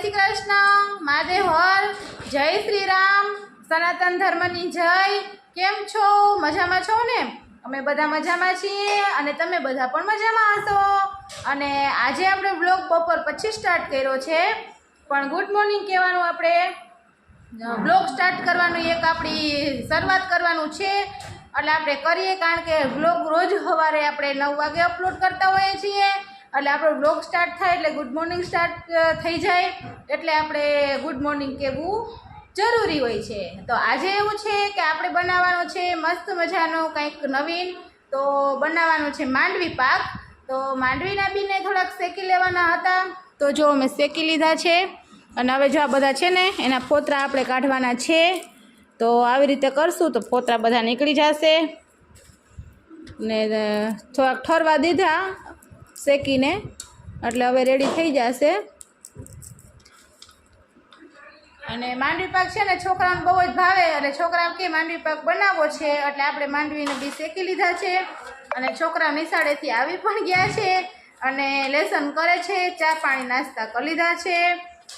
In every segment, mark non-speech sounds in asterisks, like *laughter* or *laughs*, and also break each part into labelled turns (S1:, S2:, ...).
S1: શ્રી કૃષ્ણ, મહાદેવ હર, જય શ્રી રામ, સનાતન ધર્મની જય. કેમ છો? મજામાં છો ને? અમે બધા મજામાં છીએ અને તમે બધા પણ મજામાં હશો. અને આજે આપણે બ્લોગ બપોર પછી સ્ટાર્ટ કર્યો છે. પણ ગુડ મોર્નિંગ કહેવાનું આપણે. બ્લોગ સ્ટાર્ટ કરવાનું એક આપણી શરૂઆત કરવાનું છે. એટલે આપણે કરીએ કારણ કે બ્લોગ રોજ સવારે આપણે નવ વાગે અપલોડ કરતા હોઈએ છીએ. એટલે આપણો બ્લોગ સ્ટાર્ટ થાય એટલે ગુડ મોર્નિંગ સ્ટાર્ટ થઈ જાય. એટલે આપણે ગુડ મોર્નિંગ કહેવું જરૂરી હોય છે. તો આજે એવું છે કે આપણે બનાવવાનો છે મસ્ત મજાનો કંઈક નવીન. તો બનાવવાનું છે માંડવી પાક. તો માંડવીના બીને થોડાક શેકી લેવાના હતા. તો જો અમે શેકી લીધા છે. અને હવે જો આ બધા છે ને, એના ફોતરા આપણે કાઢવાના છે. તો આવી રીતે કરશું તો ફોતરા બધા નીકળી જશે. ને થોડાક ઠરવા દીધા. શેકીને, એટલે હવે રેડી થઈ જશે. અને માંડવી પાક છે ને છોકરાઓને બહુ જ ભાવે અને છોકરા કે માંડવી પાક બનાવવો છે, એટલે આપણે માંડવીને બી શેકી લીધા છે. અને છોકરા નિશાળેથી આવી પણ ગયા છે અને લેસન કરે છે, ચા પાણી નાસ્તા કરી લીધા છે.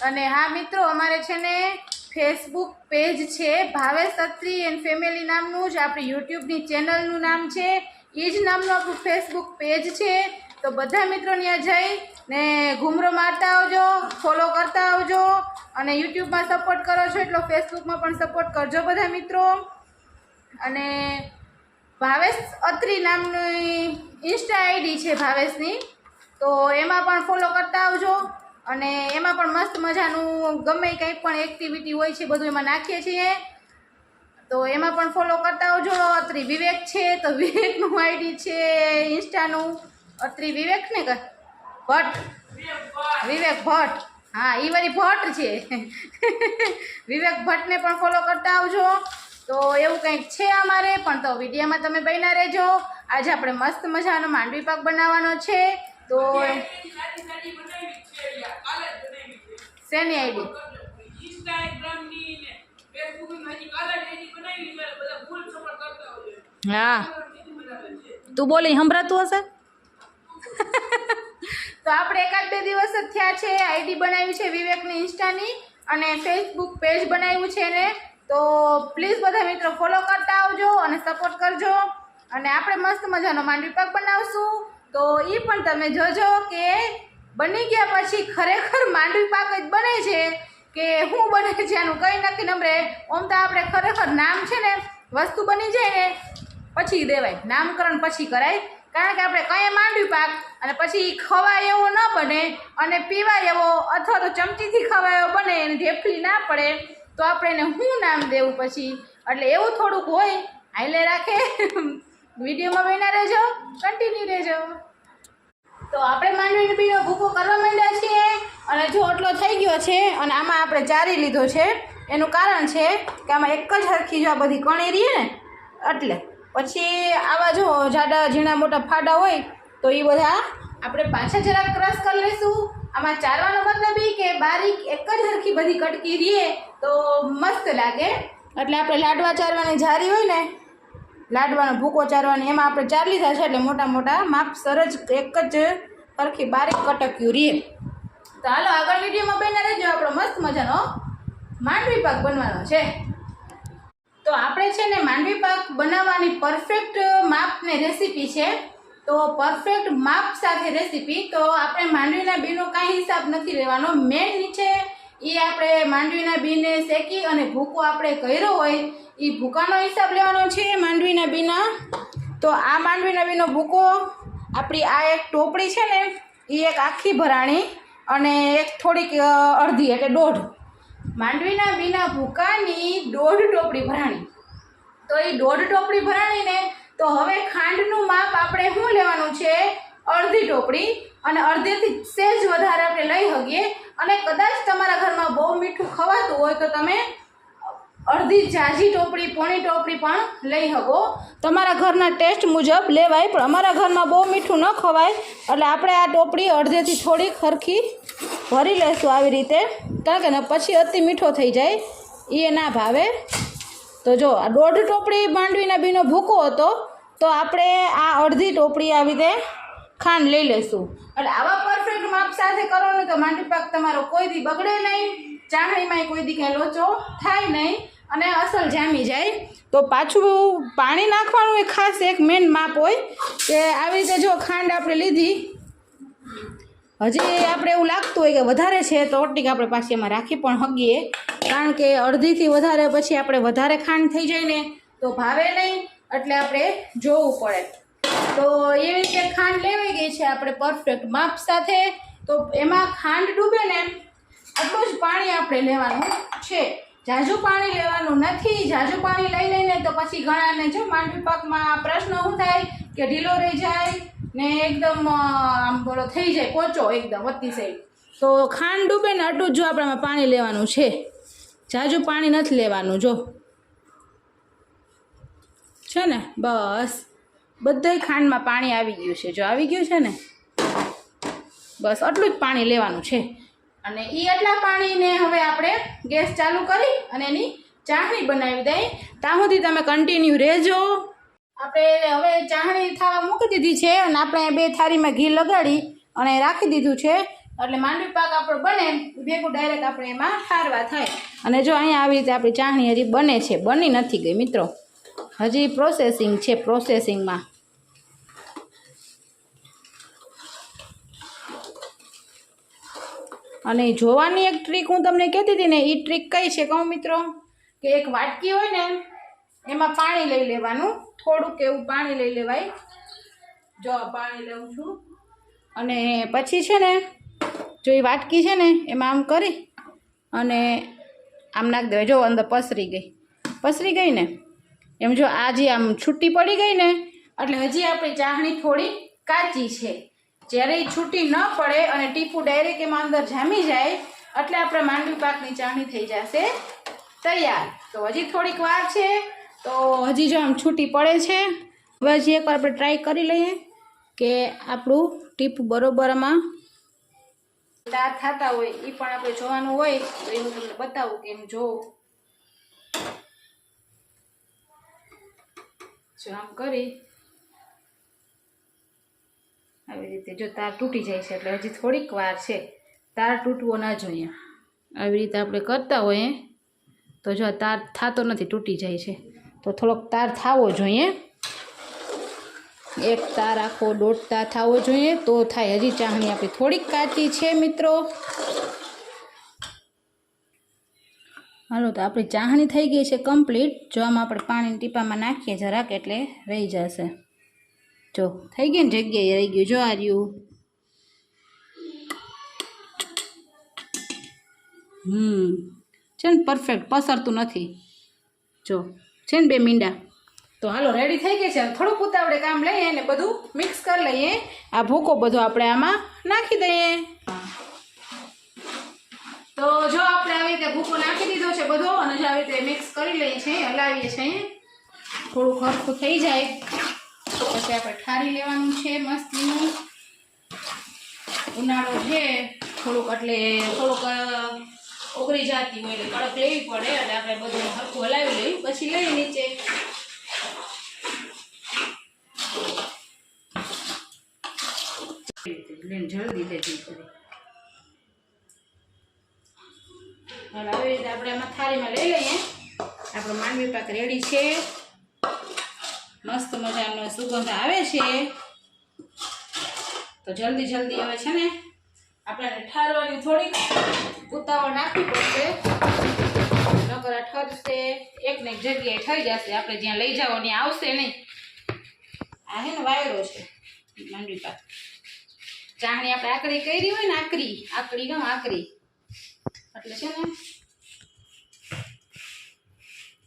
S1: અને હા મિત્રો, અમારે છે ને ફેસબુક પેજ છે ભાવેશ અત્રી એન્ડ ફેમિલી નામનું જ, આપણી યુટ્યુબની ચેનલનું નામ છે. એ જ નામનું આપણું ફેસબુક પેજ છે. તો બધા મિત્રો ત્યાં જઈ ને ઘૂમરો મારતા આવજો ફોલો કરતા આવજો અને યુટ્યુબમાં સપોર્ટ કરો છો એટલો ફેસબુકમાં પણ સપોર્ટ કરજો બધા મિત્રો. અને ભાવેશ અત્રી નામની ઇન્સ્ટા આઈડી છે ભાવેશની. તો એમાં પણ ફોલો કરતા આવજો અને એમાં પણ મસ્ત મજાનું ગમે કંઈ પણ એક્ટિવિટી હોય છે બધું એમાં નાખીએ છીએ. તો એમાં પણ ફોલો કરતા આવજો અત્રી. વિવેક છે તો વિવેકનું આઈડી છે ઇન્સ્ટાનું અત્રી વિવેક ને કે? ભટ્ટ. વિવેક ભટ્ટ. હા એ વાળી ભટ્ટ છે. *laughs* વિવેક ભટ્ટને પણ ફોલો કરતા આવજો. તો એવું કંઈક છે અમારે, પણ તો વિડીયામાં તમે બન્યા રહેજો. આજે આપણે મસ્ત મજાનો માંડવી પાક બનાવવાનો છે. તો શેની આઈડી? હા. તું બોલી, સંભળાતું હશે? તો આપણે એકાદ બે દિવસ જ થયા છે. આઈડી બનાવી છે વિવેકની ઇન્સ્ટાની અને ફેસબુક પેજ બનાવ્યું છે ને તો પ્લીઝ બધા મિત્રો ફોલો કરતા આવજો અને સપોર્ટ કરજો. અને આપણે મસ્ત મજાનો માંડવી પાક બનાવશું. તો એ પણ તમે જોજો કે બની ગયા પછી ખરેખર માંડવી પાક જ બને છે કે શું બને છે આનું કંઈ નક્કી નંબરે ઓમ તો આપણે ખરેખર નામ છે ને વસ્તુ બની જાય ને, પછી દેવાય. નામકરણ પછી કરાય. કારણ કે આપણે કંઈ માંડવી પાક અને પછી ખવાય એવો ન બને અને પીવાય એવો અથવા તો ચમચીથી ખવાય એવો બને એને ઢેફલી ના પડે, તો આપણે એને શું નામ દેવું પછી? એટલે એવું થોડુંક હોય હાઈલે રાખે. વિડીયોમાં બેના રહેજો કન્ટિન્યુ રહેજો. તો આપણે માંડવીનો બીનો ભૂકો કરવા માંડ્યા છીએ અને જો આટલો થઈ ગયો છે અને આમાં આપણે ચારી લીધો છે, એનું કારણ છે કે આમાં એક જ હરખી જો આ બધી કણી ને, એટલે પછી આવા જો જાડા ઝીણા મોટા ફાડા હોય, તો એ બધા આપણે પાછા જરાક ક્રશ કરી લઈશું. આમાં ચારવાનો મતલબ એ કે બારીક એક જ હરખી બધી કટકી રહીએ તો મસ્ત લાગે. એટલે આપણે લાડવા ચારવાની જારી હોય ને, લાડવાનો ભૂકો ચારવાની, એમાં આપણે ચાર લીધા છે એટલે મોટા મોટા માપ સરજ એક જ સરખી બારીક કટક્યું રહીએ તો હાલો આગળ વિડીયોમાં બેના રહેજો. આપણો મસ્ત મજાનો માંડવી પાક બનવાનો છે. તો આપણે છે ને માંડવી પાક બનાવવાની પરફેક્ટ માપને રેસીપી છે. તો પરફેક્ટ માપ સાથે રેસીપી તો આપણે માંડવીના બીનો કાંઈ હિસાબ નથી લેવાનો. મેન નીચે એ આપણે માંડવીના બીને શેકી અને ભૂકો આપણે કર્યો હોય, એ ભૂકાનો હિસાબ લેવાનો છે માંડવીના બીના. તો આ માંડવીના બીનો ભૂકો, આપણી આ એક ટોપડી છે ને, એ એક આખી ભરાણી અને એક થોડીક અડધી એટલે દોઢ. માંડવીના બીના ભૂકાની દોઢ ટોપડી ભરાણી. તો એ દોઢ ટોપડી ભરાણીને તો હવે ખાંડનું માપ આપણે શું લેવાનું છે? અડધી ટોપડી અને અડધેથી સેજ વધારે આપણે લઈ શકીએ અને કદાચ તમારા ઘરમાં બહુ મીઠું ખવાતું હોય તો તમે અડધી જાજી ટોપડી, પોણી ટોપડી પણ લઈ શકો તમારા ઘરના ટેસ્ટ મુજબ લેવાય, પણ અમારા ઘરમાં બહુ મીઠું ન ખવાય. એટલે આપણે આ ટોપડી અડધેથી થોડીક ખરખી ભરી લઈશું આવી રીતે. કારણ કે પછી અતિ મીઠો થઈ જાય. એ ના ભાવે. તો જો, આ દોઢ ટોપડી માંડવીના બીનો ભૂકો હતો, તો આપણે આ અડધી ટોપડી આવી રીતે ખાંડ લઈ લઈશું. એટલે આવા પરફેક્ટ માપ સાથે કરો ને તો માંડવી પાક તમારો કોઈ દી બગડે નહીં. ચાણીમાંય કોઈ દી કાંઈ લોચો થાય નહીં. અને અસલ જામી જાય. તો પાછું પાણી નાખવાનું એ ખાસ એક મેન માપ હોય કે આવી રીતે જો ખાંડ આપણે લીધી. હજી આપણે એવું લાગતું હોય કે વધારે છે તો ઓટીક આપણે પાછી એમાં રાખી પણ હગીએ. કારણ કે અડધીથી વધારે પછી આપણે વધારે ખાંડ થઈ જાય ને તો ભાવે નહીં, એટલે આપણે જોવું પડે. તો એવી રીતે ખાંડ લેવાઈ ગઈ છે આપણે પરફેક્ટ માપ સાથે. તો એમાં ખાંડ ડૂબે ને આટલું જ પાણી આપણે લેવાનું છે. ઝાઝું પાણી લેવાનું નથી ઝાઝું પાણી લઈ લઈને તો પછી ઘણાને જો માંડવી પાકમાં પ્રશ્ન શું થાય કે ઢીલો રહી જાય ને એકદમ આમ બોલો થઈ જાય, પોચો એકદમ અતિશય તો ખાંડ ડૂબે ને આટલું જ જો આપણામાં પાણી લેવાનું છે. ઝાઝું પાણી નથી લેવાનું, જો. છે ને? બસ. બધાય ખાંડમાં પાણી આવી ગયું છે, જો. આવી ગયું છે ને? બસ, આટલું જ પાણી લેવાનું છે. અને એ આટલા પાણીને હવે આપણે ગેસ ચાલુ કરી અને એની ચાહણી બનાવી દઈ ત્યાં સુધી તમે કન્ટિન્યુ રહેજો. આપણે હવે ચાહણી થવા મૂકી દીધી છે અને આપણે બે થાળીમાં ઘી લગાડી અને રાખી દીધું છે. એટલે માંડવી પાક આપણો બને ભેગું ડાયરેક્ટ આપણે એમાં ઠારવા થાય. અને જો અહીંયા આવી રીતે આપણી ચાહણી હજી બને છે, બની નથી ગઈ મિત્રો. હજી પ્રોસેસિંગ છે પ્રોસેસિંગમાં અને જોવાની એક ટ્રીક હું તમને કહેતી હતી ને એ ટ્રીક કઈ છે કહું મિત્રો? કે એક વાટકી હોય ને, એમાં પાણી લઈ લેવાનું. થોડુંક એવું પાણી લઈ લેવાય. જો પાણી લઉં છું. અને પછી છે ને, જો એ વાટકી છે ને, એમાં આમ કરી અને આમ નાખી દેવાય. જો અંદર પસરી ગઈ. પસરી ગઈ ને, એમ જો આ જે આમ છૂટી પડી ગઈ ને, એટલે હજી આપણી ચાહણી થોડી કાચી છે. જ્યારે એ છૂટી ન પડે અને ટીપું ડાયરેક્ટ એમાં અંદર જામી જાય, એટલે આપણે માંડવી પાકની ચાણી થઈ જશે તૈયાર. તો હજી થોડીક વાર છે, તો હજી જો આમ છૂટી પડે છે, હવે હજી એકવાર આપણે ટ્રાય કરી લઈએ કે આપણું ટીપું બરોબર આમાં દાંત થતા હોય એ પણ આપણે જોવાનું હોય, તો એ હું તમને બતાવું કે એમ જોઉં જો આમ કરી આવી રીતે જો તાર તૂટી જાય છે એટલે હજી થોડીક વાર છે, તાર તૂટવો ના જોઈએ. આવી રીતે આપણે કરતા હોઈએ તો જો તાર થતો નથી, તૂટી જાય છે, તો થોડોક તાર થવો જોઈએ. એક તાર આખો દોઢ તાર થવો જોઈએ, તો થાય. હજી ચાહણી આપણી થોડીક કાચી છે, મિત્રો. હાલો, તો આપણી ચાહણી થઈ ગઈ છે કમ્પ્લીટ. જો આમાં આપણે પાણીની ટીપામાં નાખીએ જરાક, એટલે રહી જશે. જો, થઈ ગઈ ને જગ્યાએ રહી ગયું. જો આ રહ્યું. હમ, છે ને પરફેક્ટ પસરતું નથી. જો, છે ને બે મીંડા. તો હાલો રેડી થઈ ગઈ છે. થોડુંક ઉતાવળે કામ લઈએ ને બધું મિક્સ કરી લઈએ. આ ભૂકો બધો આપણે આમાં નાખી દઈએ. તો જો આપણે આવી રીતે ભૂકો નાખી દીધો છે બધો, અને જો આવી રીતે મિક્સ કરી લઈએ છીએ, હલાવીએ છીએ. થોડું હરખું થઈ જાય. પછી આપણે ઠારી લેવાનું છે મસ્તીનું. ઉનાળો છે થોડુંક એટલે થોડુંક ઓગળી જતી હોય એટલે કડક લેવી પડે એટલે આપણે બધું હરખું હલાવી લઈએ. પછી લઈ નીચે. જલ્દી લેતી કરી હવે આવી રીતે આપણે આમાં થાળીમાં લઈ લઈએ. આપણો માંડવી પાક રેડી છે. મસ્ત મજાનો સુગંધ આવે છે. તો જલ્દી જલ્દી હવે છે ને આપણે ઠારવાની થોડીક ઉતાવળ નાખવી પડશે. નકર ઠરશે એક ને એક જગ્યાએ થઈ જશે. આપણે જ્યાં લઈ ત્યાં આવશે નહીં. આ હે ને વાયરો છે માંડવી પાક. ચાહણી આપણે આકડી કરી હોય ને આકરી, આકડી ગમ આકરી. એટલે છે ને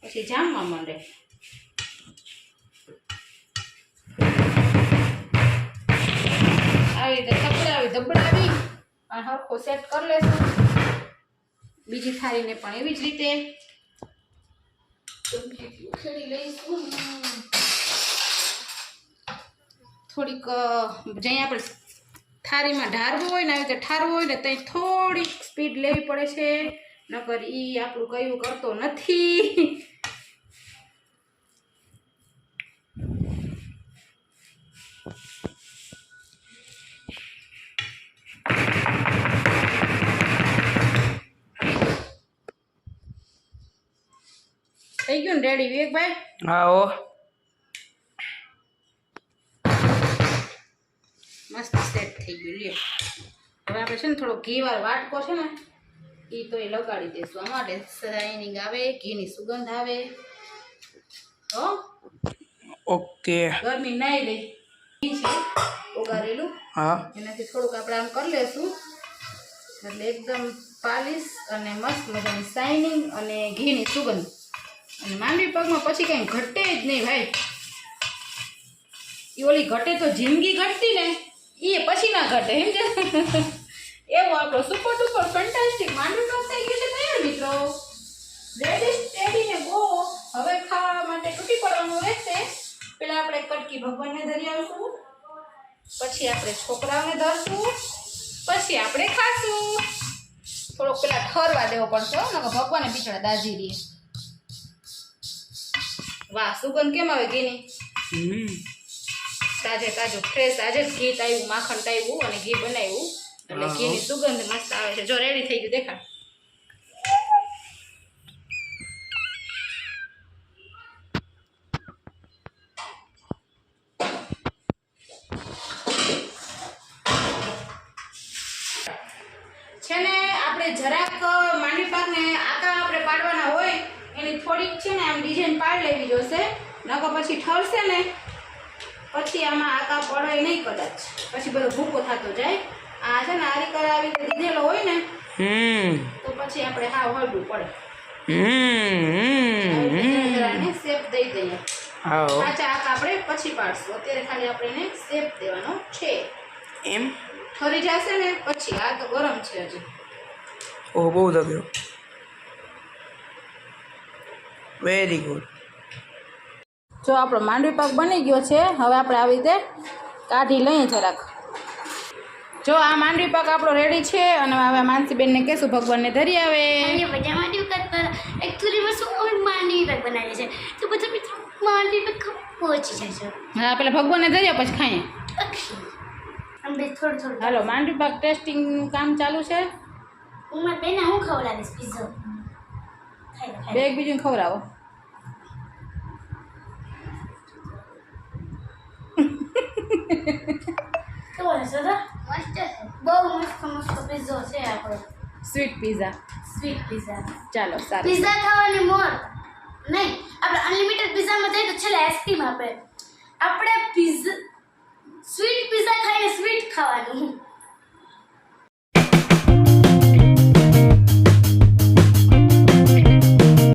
S1: પછી જામવા માંડે. આવી રીતે ધબડાવી અને હરખો સેટ કરી લેશું. બીજી થાળીને પણ એવી જ રીતે. ઉખેડી લઈશું. થોડીક જ્યાં આપણે થાળીમાં ઢારવું હોય ને આવી રીતે ઠારવું હોય ને ત્યાં થોડીક સ્પીડ લેવી પડે છે. નકર ઈ આપણું કયું કરતો નથી. થઈ ગયું ને રેડી વિવેકભાઈ?
S2: હા ઓ
S1: મસ્ત સેટ થઈ ગયું લ્યો. હવે આપણે છે ને થોડો ઘી વાર વાટકો છે ને એ તો એ લગાડી દઈશું આ માટે શાઇનિંગ આવે ઘીની સુગંધ આવે. હો?
S2: ઓકે.
S1: ગરમી નાઈ લઈ ઘી છે ઓગારેલું.
S2: હા.
S1: એનાથી થોડુંક આપણે આમ કરી લેશું. એટલે એકદમ પાલિશ અને મસ્ત મજાની શાઇનિંગ અને ઘીની સુગંધ. અને માંડવી પગમાં પછી કંઈ ઘટે જ નહીં ભાઈ. એ ઓલી ઘટે તો જિંદગી ઘટતી ને એ પછી ના ઘટે સમજે એવો આપણો સુપર ડુપર ફેન્ટાસ્ટિક માંડવી પગ થઈ ગયું છે તૈયાર મિત્રો. રેડી સ્ટેડી ને ગો હવે ખાવા માટે તૂટી પડવાનું રહેશે. પેલા આપણે કટકી ભગવાનને ધરી આવશું પછી આપણે છોકરાઓને ધરશું. પછી આપણે ખાશું. થોડોક પેલા ઠરવા દેવો પડશે ભગવાને બિચારા દાજી રહીએ. વાહ સુગંધ કેમ આવે ઘીની? તાજે તાજો ફ્રેશ આજે જ ઘી તાવ્યું માખણ તાવ્યું અને ઘી બનાવ્યું એટલે ઘીની સુગંધ મસ્ત આવે છે. જો રેડી થઈ ગયું દેખાડ. છે ને આપણે જરાક માંડવી પાકને આકા આપણે પાડવાના હોય એની થોડીક છે ને આમ ડિઝાઇન પાડી લેવી જોશે. નકર પછી ઠરશે ને પછી આમાં આકા પડે નહીં કદાચ. પછી બધો ભૂકો થતો જાય. આ છે ને આરી કરાવી દીધેલો હોય ને તો પછી આપણે હા હળવું પડે. આવી રીતે શેપ દઈ દઈએ. કાચા આકા આપણે પછી પાડશું. અત્યારે ખાલી આપણે એને શેપ દેવાનો છે.
S2: એમ?
S1: ઠરી જશે ને પછી આ તો ગરમ છે હજી.
S2: ઓ બહુ દગ્યો વેરી ગુડ
S1: જો આપણો માંડવી પાક બની ગયો છે હવે આપણે આવી રીતે કાઢી લઈએ જરાક. જો આ માંડવી પાક આપણો રેડી છે અને હવે માનસીબેનને કહેશું ભગવાનને ધરી આવે.
S3: માંડવી પાક એકચ્યુઅલીમાં શું માંડવી પાક બનાવીએ તો બધા મિત્રો માંડવી પાક પહોંચી જાય છે.
S1: હા પેલા ભગવાનને ધર્યા પછી ખાઈએ.
S3: અક્ષી આમ બે થોડું થોડું.
S1: હાલો માંડવી પાક ટેસ્ટિંગ કામ ચાલુ છે.
S3: હું બેને હું ખવડાવીશ પીઝો ખાઈ લો, ખાઈ
S1: બે એક બીજું ખવડાવો
S3: લો. કેવો છે દાદા મસ્ત છે બહુ મસ્ત મસ્ત પીઝો છે આપણો
S1: સ્વીટ પીઝા
S3: સ્વીટ પીઝા
S1: ચાલો સારું
S3: પીઝા ખાવાની મોર નહીં આપણે અનલિમિટેડ પીઝામાં જઈએ તો છેલ્લે આઈસ્ક્રીમ આપે આપણે પીઝા સ્વીટ પીઝા ખાઈને સ્વીટ ખાવાનું